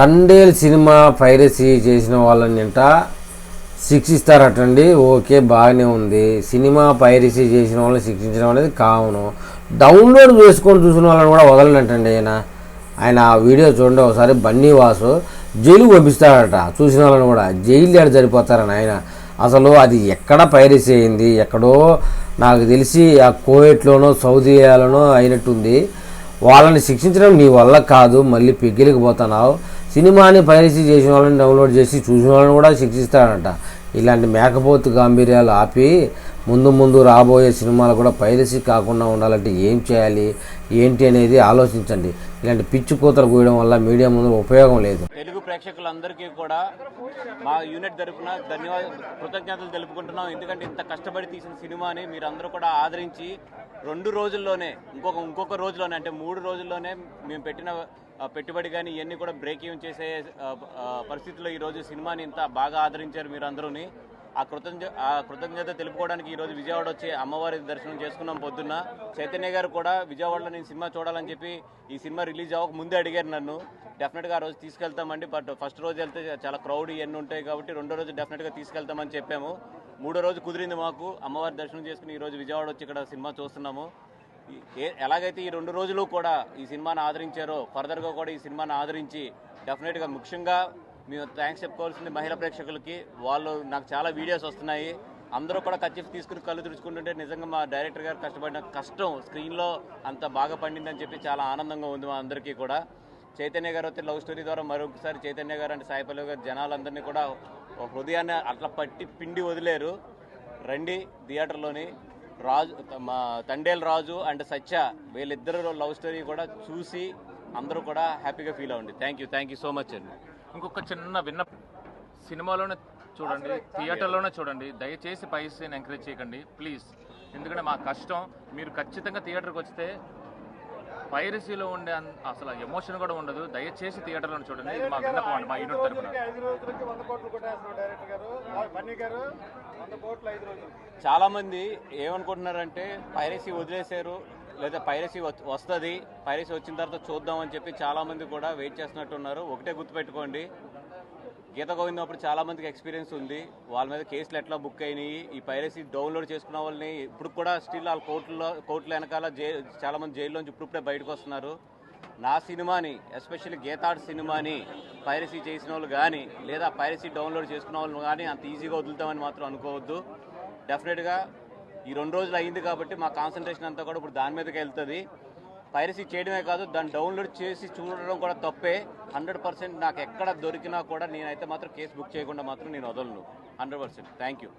Thandel cinema piracy చేసిన వాళ్ళని నింట శిక్షిస్తారటండి. Okay బాగానే ఉంది. సినిమా పైరసీ చేసిన వాళ్ళని శిక్షించడం అనేది కావును. డౌన్లోడ్ చేసుకొని చూసిన వాళ్ళని కూడా వదలనంటండి ఆయన. ఆయన ఆ వీడియో చూడండి ఒకసారి బన్నీ వాసు జైలు పంపిస్తాడట చూసిన వాళ్ళని కూడా జైలు ఏడు సరిపోతారని ఆయన. అసలు అది ఎక్కడ పైరసీ అయింది? ఎక్కడో నాకు తెలిసి ఆ కోవెట్లోనో సౌదీయాలోనో అయినట్టుంది. వాళ్ళని శిక్షించడం నీ వల్ల కాదు మళ్ళీ పిగ్గిలికి పోతున్నావు. సినిమాని పైరసీ చేసిన వాళ్ళని డౌన్లోడ్ చేసి చూసిన వాళ్ళని కూడా శిక్షిస్తాడంట ఇలాంటి మేకపోతు గాంభీర్యాలు ఆపి ముందు ముందు రాబోయే సినిమాలు కూడా పైరసీ కాకుండా ఉండాలంటే ఏం చేయాలి ఏంటి అనేది ఆలోచించండి. ఇలాంటి పిచ్చి కూతలు కూయడం వల్ల మీడియా ముందు ఉపయోగం లేదు. తెలుగు ప్రేక్షకులందరికీ కూడా మా యూనిట్ తరఫున ధన్యవాద కృతజ్ఞతలు తెలుపుకుంటున్నాం. ఎందుకంటే ఇంత కష్టపడి తీసిన సినిమాని మీరందరూ కూడా ఆదరించి రెండు రోజుల్లోనే ఇంకొక ఇంకొక రోజులోనే అంటే మూడు రోజుల్లోనే మేము పెట్టిన పెట్టుబడి కానీ ఇవన్నీ కూడా బ్రేక్ చేసే పరిస్థితిలో ఈరోజు సినిమాని ఇంత బాగా ఆదరించారు మీరందరూని. ఆ కృతజ్ఞ ఆ కృతజ్ఞత తెలుపుకోవడానికి ఈరోజు విజయవాడ వచ్చి అమ్మవారి దర్శనం చేసుకున్నాం పొద్దున్న. చైతన్య గారు కూడా విజయవాడలో నేను సినిమా చూడాలని చెప్పి ఈ సినిమా రిలీజ్ అవ్వక ముందే అడిగారు నన్ను. డెఫినెట్గా ఆ రోజు తీసుకెళ్తామండి బట్ ఫస్ట్ రోజు వెళ్తే చాలా క్రౌడ్ ఇవన్నీ ఉంటాయి కాబట్టి రెండో రోజు డెఫినెట్గా తీసుకెళ్తామని చెప్పాము. మూడో రోజు కుదిరింది మాకు అమ్మవారి దర్శనం చేసుకుని ఈ రోజు విజయవాడ వచ్చి ఇక్కడ సినిమా చూస్తున్నాము. ఏ- ఎలాగైతే ఈ రెండు రోజులు కూడా ఈ సినిమాను ఆదరించారో ఫర్దర్గా కూడా ఈ సినిమాను ఆదరించి డెఫినెట్గా ముఖ్యంగా మేము థ్యాంక్స్ చెప్పుకోవాల్సింది మహిళా ప్రేక్షకులకి. వాళ్ళు నాకు చాలా వీడియోస్ వస్తున్నాయి. అందరూ కూడా కచ్చిఫ్ తీసుకుని కళ్ళు తుడుచుకుంటుంటే నిజంగా మా డైరెక్టర్ గారు కష్టపడిన కష్టం స్క్రీన్లో అంత బాగా పండిందని చెప్పి చాలా ఆనందంగా ఉంది మా అందరికీ కూడా. చైతన్య గారు వచ్చే లవ్ స్టోరీ ద్వారా మరొకసారి చైతన్య గారు అంటే సాయిపల్లి గారు జనాలందరినీ కూడా ఒక హృదయాన్ని అట్లా పట్టి పిండి వదిలేరు. రండి థియేటర్లోని రాజు మా తండేల్ రాజు అండ్ సత్య వీళ్ళిద్దరు లవ్ స్టోరీ కూడా చూసి అందరూ కూడా హ్యాపీగా ఫీల్ అవ్వండి. Thank you thank you so much అండి. ఇంకొక చిన్న విన్న సినిమాలోనే చూడండి థియేటర్లోనే చూడండి. దయచేసి పైసని ఎంకరేజ్ చేయకండి ప్లీజ్ ఎందుకంటే మా కష్టం. మీరు ఖచ్చితంగా థియేటర్కి వస్తే పైరసీలో ఉండే అసలు ఎమోషన్ కూడా ఉండదు. దయచేసి థియేటర్లో చూడండి. ఇది మా విన్నపం అండి మా యూనిట్ తరపున. ఐదు రోజులకి వంద కోట్లు కొట్టేస్తున్నాడు డైరెక్టర్ గారు. ఆ బన్నీ గారు వంద కోట్లు ఐదు రోజులు చాలా మంది ఏమనుకుంటున్నారంటే పైరసీ వదిలేశారు. లేదా పైరసీ వస్తుంది. పైరసీ వచ్చిన తర్వాత చూద్దాం అని చెప్పి చాలా మంది కూడా వెయిట్ చేస్తున్నట్టున్నారు. ఒకటే గుర్తుపెట్టుకోండి. గీత గోవిందం అప్పుడు చాలా మందికి ఎక్స్పీరియన్స్ ఉంది. వాళ్ళ మీద కేసులు ఎట్లా బుక్ అయినాయి? ఈ పైరసీ డౌన్లోడ్ చేసుకున్న వాళ్ళని ఇప్పుడు కూడా స్టిల్ వాళ్ళ కోర్టులో కోర్టుల వెనకాల జై చాలా మంది జైల్లోంచి ఇప్పుడిప్పుడే బయటకు వస్తున్నారు. నా సినిమాని ఎస్పెషల్లీ గీతాడ్ సినిమాని పైరసీ చేసిన వాళ్ళు కానీ లేదా పైరసీ డౌన్లోడ్ చేసుకున్న వాళ్ళు కానీ అంత ఈజీగా వదులుతామని మాత్రం అనుకోవద్దు. డెఫినెట్గా ఈ రెండు రోజులు అయింది కాబట్టి మా కాన్సన్ట్రేషన్ అంతా కూడా ఇప్పుడు దాని మీదకి వెళ్తుంది. పైరసీ చేయడమే కాదు దాన్ని డౌన్లోడ్ చేసి చూడడం కూడా తప్పే. హండ్రెడ్ పర్సెంట్ నాకు ఎక్కడ దొరికినా కూడా నేనైతే మాత్రం కేసు బుక్ చేయకుండా మాత్రం నేను వదలను. Hundred percent thank you